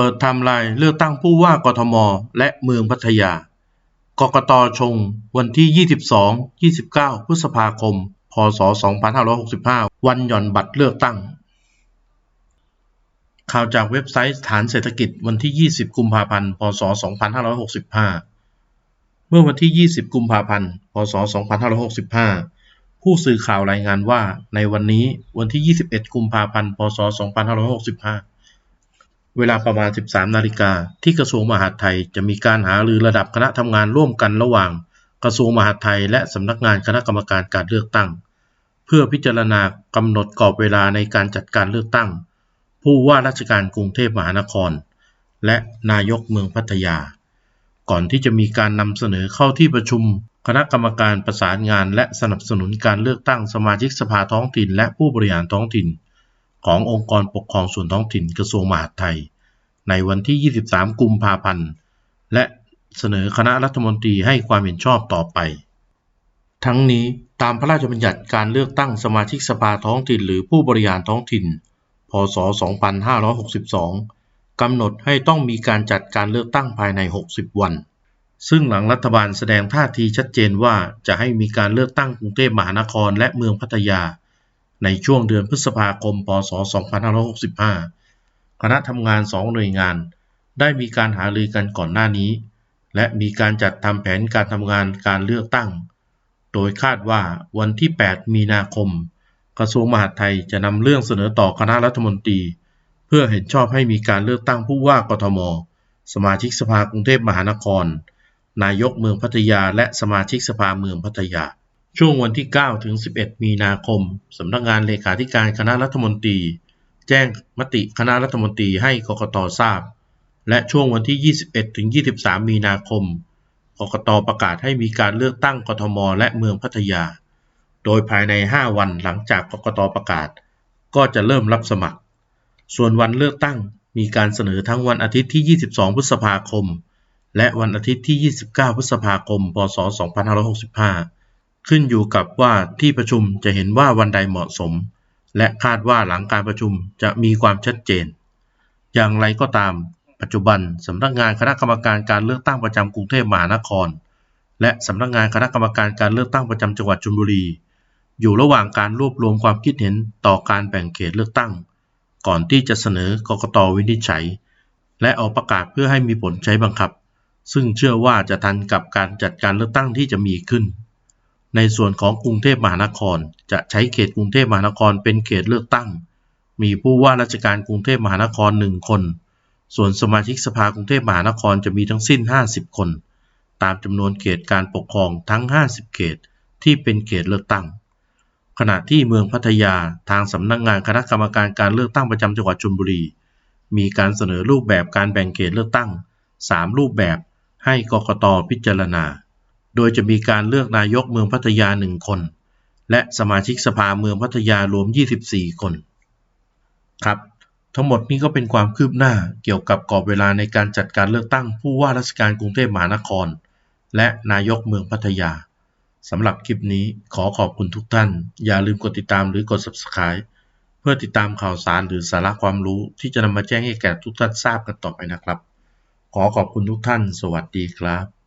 ปิดไทม์ไลน์เลือกตั้งผู้ว่ากทม และเมืองพัทยา กกตชง วันที่ 22 29 พฤษภาคม พศ 2565 วันหย่อนบัตรเลือกตั้ง ข่าวจากเว็บไซต์ฐานเศรษฐกิจวันที่ 20 กุมภาพันธ์ พศ 2565 เมื่อวันที่ 20 กุมภาพันธ์ พศ 2565 ผู้สื่อข่าวรายงานว่า ในวันนี้ วันที่ 21 กุมภาพันธ์ พศ 2565 เวลาประมาณ 13 นาฬิกาที่กระทรวงมหาดไทยจะมีการหารือระดับคณะทำงานร่วมกันระหว่าง กระทรวงมหาดไทย และสำนักงานคณะกรรมการการเลือกตั้ง เพื่อพิจารณากำหนดกรอบเวลาในการจัดการเลือกตั้ง ผู้ว่าราชการกรุงเทพมหานคร และนายกเมืองพัทยา ก่อนที่จะมีการนำเสนอเข้าที่ประชุม คณะกรรมการประสานงาน และสนับสนุนการเลือกตั้งสมาชิกสภาท้องถิ่น และผู้บริหารท้องถิ่น ขององค์กรปกครองส่วนท้องถิ่นกระทรวงมหาดไทย ในวันที่ 23 กุมภาพันธ์ และเสนอคณะรัฐมนตรีให้ความเห็นชอบต่อไป ทั้งนี้ตามพระราชบัญญัติการเลือกตั้งสมาชิกสภาท้องถิ่นหรือผู้บริหารท้องถิ่น พศ 2562 กำหนดให้ต้องมีการจัดการเลือกตั้งภายใน 60 วัน ซึ่งหลังรัฐบาลแสดงท่าทีชัดเจนว่าจะให้มีการเลือกตั้งกรุงเทพมหานครและเมืองพัทยา ในช่วงเดือนพฤษภาคม พศ 2565 คณะทำงานสองหน่วยงาน ได้มีการหารือกันก่อนหน้านี้ และมีการจัดทำแผนการทำงานการเลือกตั้ง โดยคาดว่าวันที่ 8 มีนาคม กระทรวงมหาดไทยจะนำเรื่องเสนอต่อคณะรัฐมนตรี เพื่อเห็นชอบให้มีการเลือกตั้งผู้ว่ากทม สมาชิกสภากรุงเทพมหานคร นายกเมืองพัทยา และสมาชิกสภาเมืองพัทยา ช่วงวันที่ 9 ถึง 11 มีนาคม สำนักงานเลขาธิการคณะรัฐมนตรี แจ้งมติคณะรัฐมนตรีให้กกตทราบ และช่วงวันที่ 21 ถึง 23 มีนาคม กกตประกาศให้มีการเลือกตั้งกทม และเมืองพัทยา โดยภายใน 5 วันหลังจากกกตประกาศ ก็จะเริ่มรับสมัคร ส่วนวันเลือกตั้งมีการเสนอทั้งวันอาทิตย์ที่ 22 พฤษภาคม และวันอาทิตย์ที่ 29 พฤษภาคม พศ 2565 ขึ้นอยู่กับว่าที่ประชุมจะเห็นว่าวันใดเหมาะสม และคาดว่าหลังการประชุมจะมีความชัดเจน อย่างไรก็ตาม ปัจจุบันสำนักงานคณะกรรมการการเลือกตั้งประจำกรุงเทพมหานคร และสำนักงานคณะกรรมการการเลือกตั้งประจำจังหวัดชลบุรี อยู่ระหว่างการรวบรวมความคิดเห็นต่อการแบ่งเขตเลือกตั้ง ก่อนที่จะเสนอกกตวินิจฉัย และออกประกาศเพื่อให้มีผลใช้บังคับ ซึ่งเชื่อว่าจะทันกับการจัดการเลือกตั้งที่จะมีขึ้น ในส่วนของกรุงเทพมหานคร จะใช้เขตกรุงเทพมหานครเป็นเขตเลือกตั้ง มีผู้ว่าราชการกรุงเทพมหานครหนึ่งคน ส่วนสมาชิกสภากรุงเทพมหานครจะมีทั้งสิ้น 50 คน ตามจำนวนเขตการปกครองทั้ง 50 เขตที่เป็นเขตเลือกตั้ง ขณะที่เมืองพัทยาทางสำนักงานคณะกรรมการการเลือกตั้งประจำจังหวัดชลบุรี มีการเสนอรูปแบบการแบ่งเขตเลือกตั้ง 3 รูปแบบให้กกตพิจารณา โดยจะมีการเลือกนายกเมืองพัทยา1คน และสมาชิกสภาเมืองพัทยารวม 24 คน ครับ ทั้งหมดนี้ก็เป็นความคืบหน้าเกี่ยวกับกรอบเวลาในการจัดการเลือกตั้งผู้ว่าราชการกรุงเทพมหานคร และนายกเมืองพัทยาสำหรับคลิปนี้ขอขอบคุณทุกท่าน อย่าลืมกดติดตามหรือกด subscribe เพื่อติดตามข่าวสารหรือสาระความรู้ที่จะนำมาแจ้งให้แก่ทุกท่านทราบกันต่อไปนะครับ ขอขอบคุณทุกท่าน สวัสดีครับ